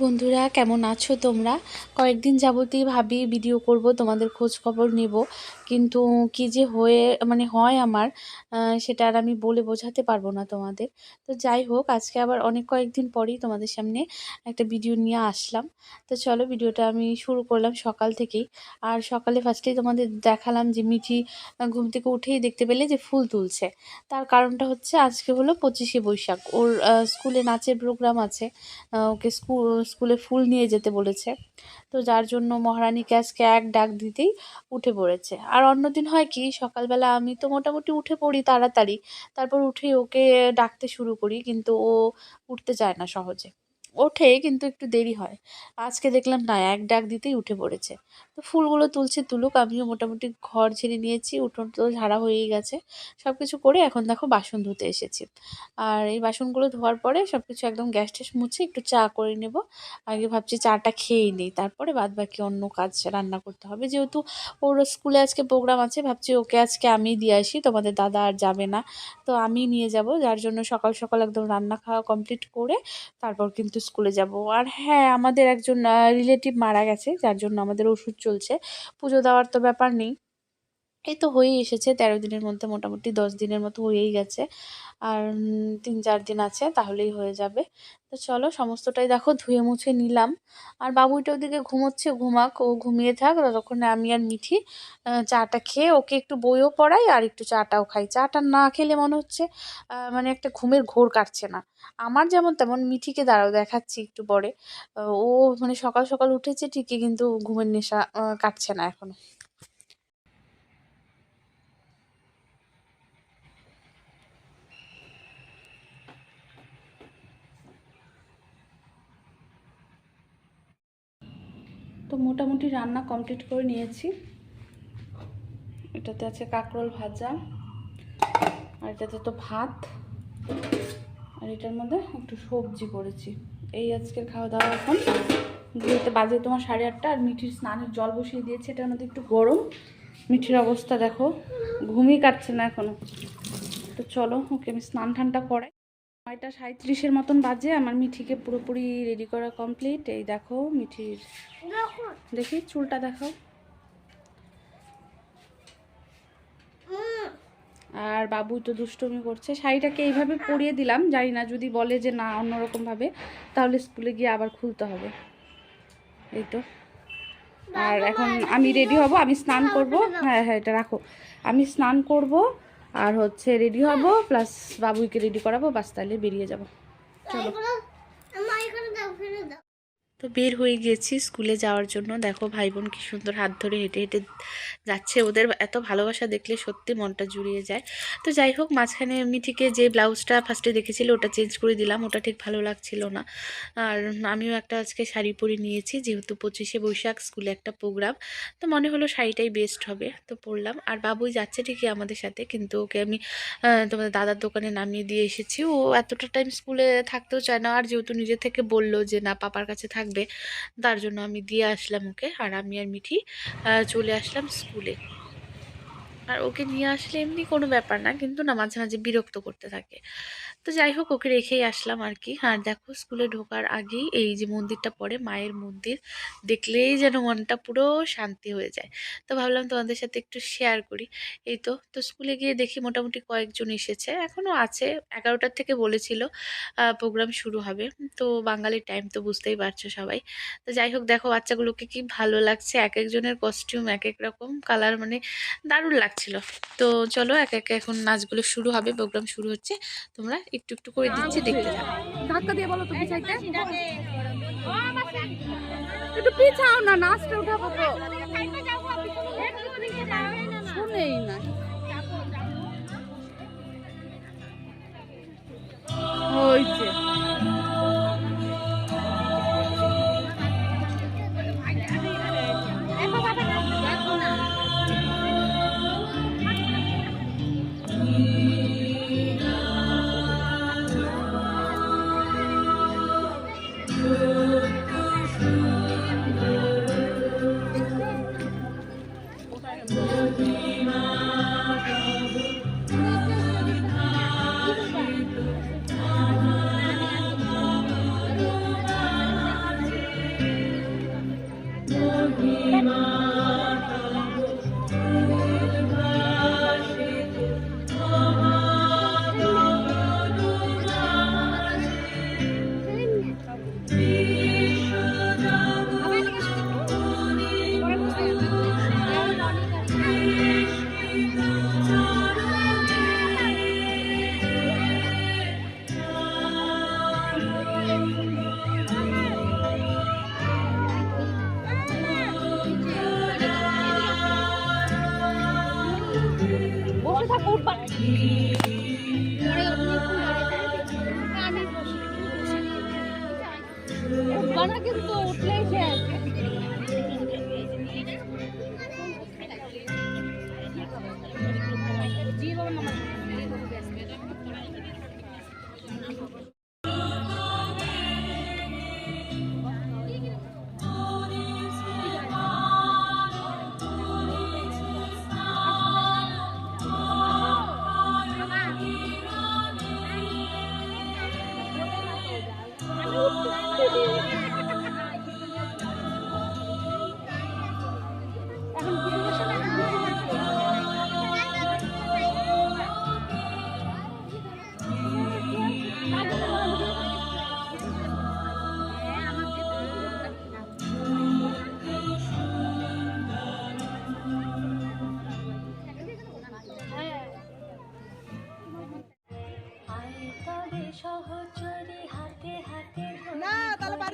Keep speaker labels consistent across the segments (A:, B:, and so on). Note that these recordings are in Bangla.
A: বন্ধুরা কেমন আছো তোমরা? কয়েকদিন যাবতই ভাবি ভিডিও করব তোমাদের খোঁজ খবর নেব। কিন্তু কি যে হয়ে মানে হয় আমার সেটা আর আমি বলে বোঝাতে পারব না তোমাদের। তো যাই হোক, আজকে আবার অনেক কয়েকদিন পরেই তোমাদের সামনে একটা ভিডিও নিয়ে আসলাম। তো চলো ভিডিওটা আমি শুরু করলাম সকাল থেকেই। আর সকালে ফার্স্টেই তোমাদের দেখালাম যে মিঠি ঘুম থেকে উঠেই দেখতে পেলে যে ফুল তুলছে। তার কারণটা হচ্ছে আজকে হলো পঁচিশে বৈশাখ। ওর স্কুলে নাচের প্রোগ্রাম আছে। ওকে স্কুল স্কুলে ফুল নিয়ে যেতে বলেছে। তো যার জন্য মহারানীকে আজকে এক ডাক দিতেই উঠে পড়েছে। আর অন্যদিন হয় কি, সকালবেলা আমি তো মোটামুটি উঠে পড়ি তাড়াতাড়ি। তারপর উঠে ওকে ডাকতে শুরু করি, কিন্তু ও উঠতে চায় না সহজে। ওঠে কিন্তু একটু দেরি হয়। আজকে দেখলাম না, এক ডাক দিতেই উঠে পড়েছে। তো ফুলগুলো তুলছে তুলুক, আমিও মোটামুটি ঘর ঝেড়ে নিয়েছি, উঠোন তো ঝাড়া হয়েই গেছে। সব কিছু করে এখন দেখো বাসন ধুতে এসেছি। আর এই বাসনগুলো ধোয়ার পরে সব কিছু একদম গ্যাস ট্যাস মুছে একটু চা করে নেব। আগে ভাবছি চাটা খেয়েই নিই, তারপরে বাদ বাকি অন্য কাজ রান্না করতে হবে। যেহেতু ওর স্কুলে আজকে প্রোগ্রাম আছে, ভাবছি ওকে আজকে আমি দিয়ে আসি, তোমাদের দাদা আর যাবে না। তো আমি নিয়ে যাব, যার জন্য সকাল সকাল একদম রান্না খাওয়া কমপ্লিট করে তারপর কিন্তু স্কুলে যাব। আর হ্যাঁ আমাদের একজন রিলেটিভ মারা গেছে, যার জন্য আমাদের ওষুধ চলছে। পুজো দেওয়ার তো ব্যাপার নেই। এই তো হয়েই এসেছে, তেরো দিনের মধ্যে মোটামুটি দশ দিনের মতো হয়েই গেছে। আর তিন চার দিন আছে, তাহলেই হয়ে যাবে। তো চলো সমস্তটাই দেখো, ধুয়ে মুছে নিলাম। আর বাবুইটা ওদিকে ঘুমোচ্ছে, ঘুমাক, ও ঘুমিয়ে থাক, ততক্ষণে আমি আর মিঠি চাটা খেয়ে ওকে একটু বইও পড়াই আর একটু চাটাও খাই। চাটা না খেলে মনে হচ্ছে মানে একটা ঘুমের ঘোর কাটছে না। আমার যেমন তেমন মিঠিকে দাঁড়াও দেখাচ্ছি একটু পরে। ও মানে সকাল সকাল উঠেছে ঠিকই কিন্তু ঘুমের নেশা কাটছে না এখনও। তো মোটামুটি রান্না কমপ্লিট করে নিয়েছি। এটাতে আছে কাঁকরোল ভাজা, আর এটাতে তো ভাত, আর এটার মধ্যে একটু সবজি করেছি। এই আজকের খাওয়া দাওয়া এখন। যেহেতু বাজে তোমার সাড়ে আটটা, আর মিঠির স্নানের জল বসিয়ে দিয়েছে, এটার মধ্যে একটু গরম। মিঠির অবস্থা দেখো, ঘুমই কাটছে না এখনও। তো চলো, ওকে আমি স্নান ঠান্ডা করাই। নয়টা সাঁত্রিশের মতন বাজে আমার মিঠিকে পুরোপুরি রেডি করা কমপ্লিট এই দেখো মিঠির দেখি। চুলটা দেখাও। আর বাবু তো দুষ্টুমি করছে। শাড়িটাকে এইভাবে পরিয়ে দিলাম জানি না যদি বলে যে না অন্যরকম ভাবে তাহলে স্কুলে গিয়ে আবার খুলতে হবে। এই তো। আর এখন আমি রেডি হব আমি স্নান করব। হ্যাঁ হ্যাঁ এটা রাখো। আমি স্নান করব আর হচ্ছে রেডি হব প্লাস বাবুইকে রেডি করাবো বাস তাহলে বেরিয়ে যাব। চলো। তো বের হয়ে গেছি স্কুলে যাওয়ার জন্য। দেখো ভাই বোন কি সুন্দর হাত ধরে হেঁটে হেঁটে যাচ্ছে। ওদের এত ভালোবাসা দেখলে সত্যি মনটা জুড়িয়ে যায়। তো যাই হোক, মাঝখানে মিঠিকে যে ব্লাউজটা ফার্স্টে দেখেছিল, ওটা চেঞ্জ করে দিলাম। ওটা ঠিক ভালো লাগছিল না। আর আমিও একটা আজকে শাড়ি পরে নিয়েছি, যেহেতু পঁচিশে বৈশাখ, স্কুলে একটা প্রোগ্রাম তো মনে হলো শাড়িটাই বেস্ট হবে, তো পরলাম। আর বাবুই যাচ্ছে ঠিকই আমাদের সাথে, কিন্তু ওকে আমি তোমাদের দাদার দোকানে নামিয়ে দিয়ে এসেছি। ও এতটা টাইম স্কুলে থাকতেও চায় না। আর যেহেতু নিজে থেকে বলল যে, না, পাপার কাছে থাকবে। তার জন্য আমি দিয়ে আসলাম ওকে। আর আমি আর মিঠি চলে আসলাম স্কুলে। আর ওকে নিয়ে আসলে এমনি কোনো ব্যাপার না, কিন্তু না মাঝে মাঝে বিরক্ত করতে থাকে। তো যাই হোক, ওকে রেখেই আসলাম আর কি আর দেখো, স্কুলে ঢোকার আগেই এই যে মন্দিরটা পড়ে, মায়ের মন্দির, দেখলেই যেন মনটা পুরো শান্তি হয়ে যায়। তো ভাবলাম তোমাদের সাথে একটু শেয়ার করি। এই তো তো স্কুলে গিয়ে দেখি মোটামুটি কয়েকজন এসেছে। এখনও আছে এগারোটার থেকে বলেছিল প্রোগ্রাম শুরু হবে। তো বাঙালির টাইম তো বুঝতেই পারছ সবাই। তো যাই হোক, দেখো, বাচ্চাগুলোকে কি ভালো লাগছে। এক একজনের কস্টিউম এক এক রকম কালার মানে দারুণ লাগছিল তো চলো এক একে এখন নাচগুলো শুরু হবে প্রোগ্রাম শুরু হচ্ছে। তোমরা একটু একটু করে দিচ্ছি দেখতে থাকো। ধাক্কা দিয়ে বলো তো পিছাইতে একটু পিছাও না নাচটা উঠাবো তো। শুনেই না। ওই যে।
B: উঠবানা কিন্তু উঠলেই শেষ।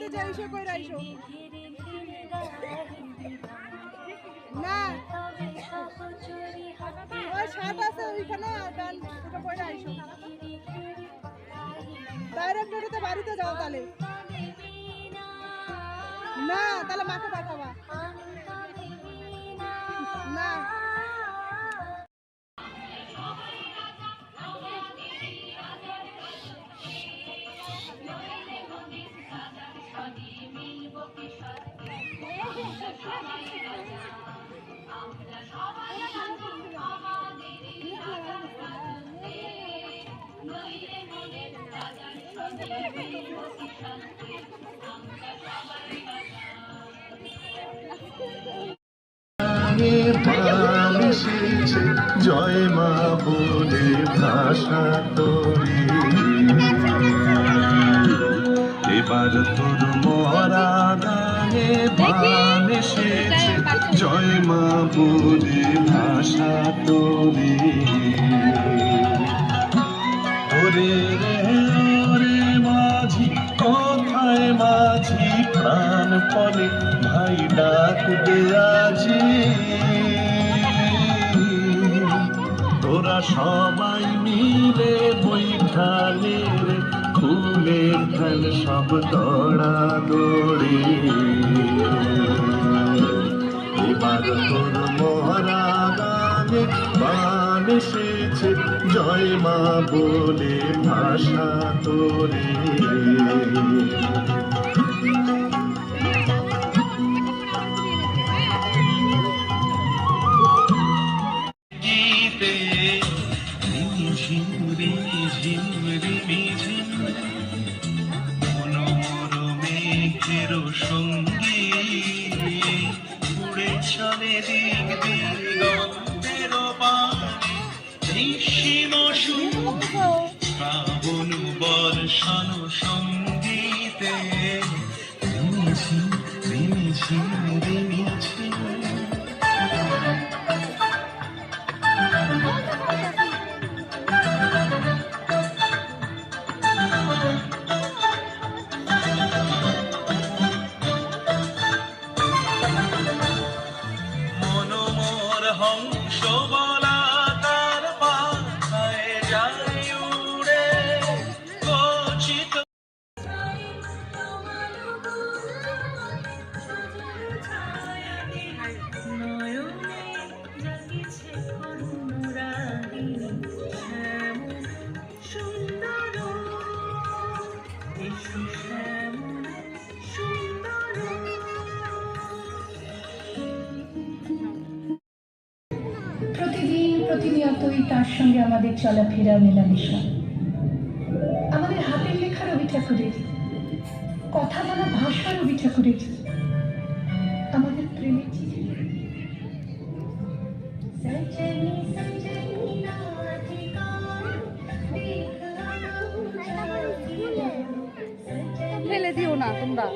C: বাড়িতে যাই এসে কইরা আইসো না। ওই শার্ট আছে ওইখানে গান ওটা পরে আইসো ডাইরেক্ট রোডেতে বাড়িতে যাও তাহলে। না তাহলে মাকে পাঠাবা। না।
D: এসেছে জয় মা বলে ভাষা তোরে এবার তোর মরা গানে বান এসেছে জয় মা বলে ভাষা তোরে ওরে রে, ওরে মাঝি, কোথায় মাঝি? প্রাণ পলে ভাই ডাক দে আজি। তোরা সবাই মিলে বৈঠালে খুলে ফেল সব দড়া দড়ি। এবার তোর মহারা গানে বান এসেছে, জয় মা বলে ভাষা তোরে।
E: প্রতিদিন প্রতিনিয়তই তার সঙ্গে আমাদের চলাফেরা মেলামেশা। আমাদের হাতের লেখা রবি ঠাকুরের কথা বলা ভাষা রবি ঠাকুরের আমাদের প্রেমের চিঠি।
B: ফেলে দিও না তোমরা।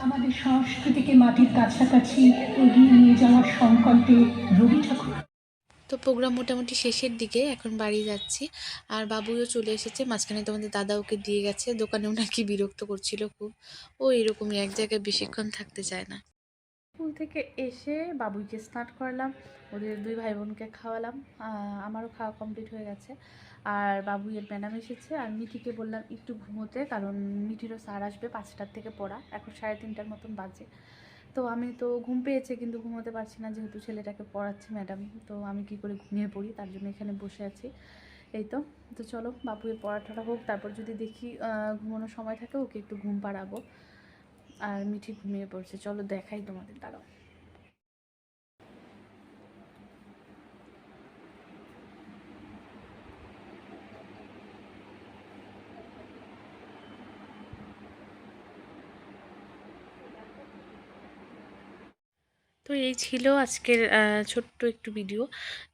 E: আমাদের সংস্কৃতিকে মাটির কাছাকাছি এগিয়ে নিয়ে যাওয়ার সংকল্পে রবি ঠাকুর।
A: তো প্রোগ্রাম মোটামুটি শেষের দিকে, এখন বাড়ি যাচ্ছি। আর বাবুও চলে এসেছে, মাঝখানে তোমাদের দাদা ওকে দিয়ে গেছে, দোকানেও নাকি বিরক্ত করছিল খুব। ও এরকমই, এক জায়গায় বেশিক্ষণ থাকতে চায় না। স্কুল থেকে এসে বাবুইকে স্নান করালাম, ওদের দুই ভাই বোনকে খাওয়ালাম আমারও খাওয়া কমপ্লিট হয়ে গেছে। আর বাবুইয়ের ম্যাডাম এসেছে, আর মিঠিকে বললাম একটু ঘুমোতে, কারণ মিঠিরও স্যার আসবে পাঁচটার থেকে পড়া, এখন সাড়ে তিনটার মতন বাজে। তো আমি তো ঘুম পেয়েছে, কিন্তু ঘুমোতে পারছি না, যেহেতু ছেলেটাকে পড়াচ্ছে ম্যাডাম, তো আমি কি করে ঘুমিয়ে পড়ি, তার জন্য এখানে বসে আছি। এই তো তো চলো বাবুয়ের পড়াটা হোক, তারপর যদি দেখি ঘুমানোর সময় থাকে, ওকে একটু ঘুম পাড়াবো। আর মিঠি ঘুমিয়ে পড়ছে। চলো দেখাই তোমাদের, দাঁড়াও। তো এই ছিল আজকের ছোট্ট একটু ভিডিও।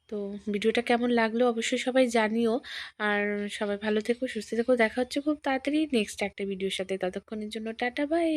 A: তো ভিডিওটা কেমন লাগল অবশ্যই সবাই জানিও। আর সবাই ভালো থেকো, সুস্থ থেকো। দেখা হচ্ছে খুব তাড়াতাড়ি নেক্সট একটা ভিডিওর সাথে। ততক্ষণের জন্য টাটা বাই